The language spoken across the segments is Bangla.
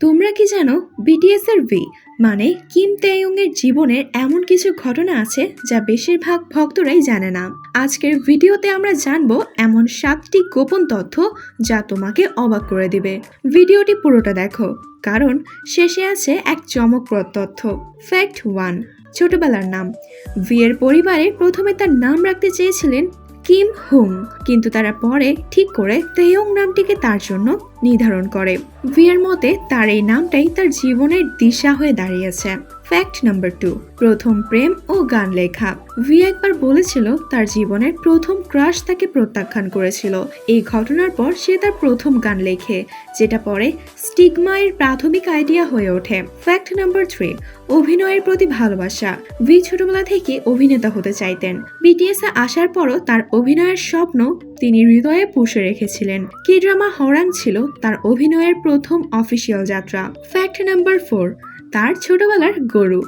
তোমরা কি জানো বিটিএস এর ভি মানে কিম তেয়ং এর জীবনের এমন কিছু ঘটনা আছে যা বেশিরভাগ ভক্তরাই জানে না। আজকের ভিডিওতে আমরা জানব এমন সাতটি গোপন তথ্য যা তোমাকে অবাক করে দিবে। ভিডিওটি পুরোটা দেখো, কারণ শেষে আছে এক চমকপ্রদ তথ্য। ফ্যাক্ট ওয়ান ছোটবেলার নাম। ভি এর পরিবারে প্রথমে তার নাম রাখতে চেয়েছিলেন কিম হুং, কিন্তু তারা পরে ঠিক করে তেয়ং নামটিকে তার জন্য নির্ধারণ করে। ভিয়ের মতে তার এই নামটাই তার জীবনের দিশা হয়ে দাঁড়িয়েছে। ফ্যাক্ট নাম্বার টু প্রথম প্রেম ও গান লেখা। ভি একবার বলেছিল তার জীবনের প্রথম ক্রাশ তাকে প্রত্যাখ্যান করেছিল। এই ঘটনার পর সে তার প্রথম গান লেখে, যেটা পরে স্টিগমায়ের প্রাথমিক আইডিয়া হয়ে ওঠে। ফ্যাক্ট নাম্বার থ্রি অভিনয়ের প্রতি ভালোবাসা। ভি ছোটবেলা থেকে অভিনেতা হতে চাইতেন। বিটিএস এ আসার পরও তার অভিনয়ের স্বপ্ন তিনি হৃদয়ে পুষে রেখেছিলেন। কি ড্রামা হরাং ছিল তার অভিনয়ের প্রথম অফিসিয়াল যাত্রা। ফ্যাক্ট নাম্বার ফোর তার ছোটবেলার গরু।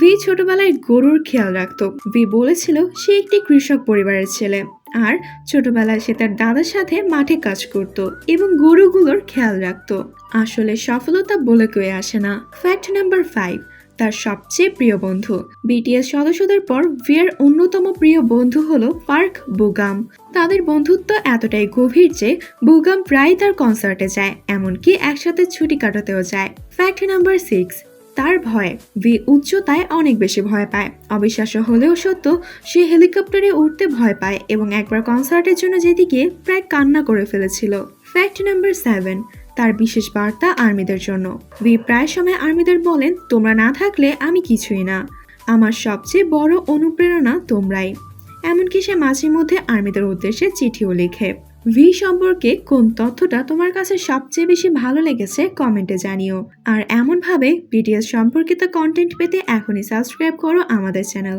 ভি ছোটবেলায় গরুর খেয়াল রাখত। ভি বলেছিল, সে একটি কৃষক পরিবারের ছেলে। আর ছোটবেলায় সে তার দাদার সাথে মাঠে কাজ করত এবং গরুগুলোর খেয়াল রাখত। আসলে সফলতা বলে কয়ে আসে না। ফ্যাক্ট নাম্বার ফাইভ তার সবচেয়ে প্রিয় বন্ধু। বিটিএস সদস্যদের পর ভিয়ার অন্যতম প্রিয় বন্ধু হল পার্ক বুগাম। তাদের বন্ধুত্ব এতটাই গভীর যে বুগাম প্রায় তার কনসার্টে যায়, এমনকি একসাথে ছুটি কাটাতেও যায়। ফ্যাক্ট নাম্বার সিক্স তার ভয় ভি উচ্চতায় অনেক বেশি ভয় পায়। অবিশ্বাস্য হলেও সত্য, সে হেলিকপ্টারে উঠতে ভয় পায় এবং একবার কনসার্টের জন্য যেতে গিয়ে প্রায় কান্না করে ফেলেছিল। ফ্যাক্ট নাম্বার সেভেন তার বিশেষ বার্তা আর্মিদের জন্য। ভি প্রায় সময় আর্মিদের বলেন, তোমরা না থাকলে আমি কিছুই না। আমার সবচেয়ে বড় অনুপ্রেরণা তোমরাই। এমনকি সে মাঝে মধ্যে আর্মিদের উদ্দেশ্যে চিঠিও লেখে। ভি সম্পর্কে কোন তথ্যটা তোমার কাছে সবচেয়ে বেশি ভালো লেগেছে কমেন্টে জানিও। আর এমনভাবে বিটিএস সম্পর্কিত কন্টেন্ট পেতে এখনই সাবস্ক্রাইব করো আমাদের চ্যানেল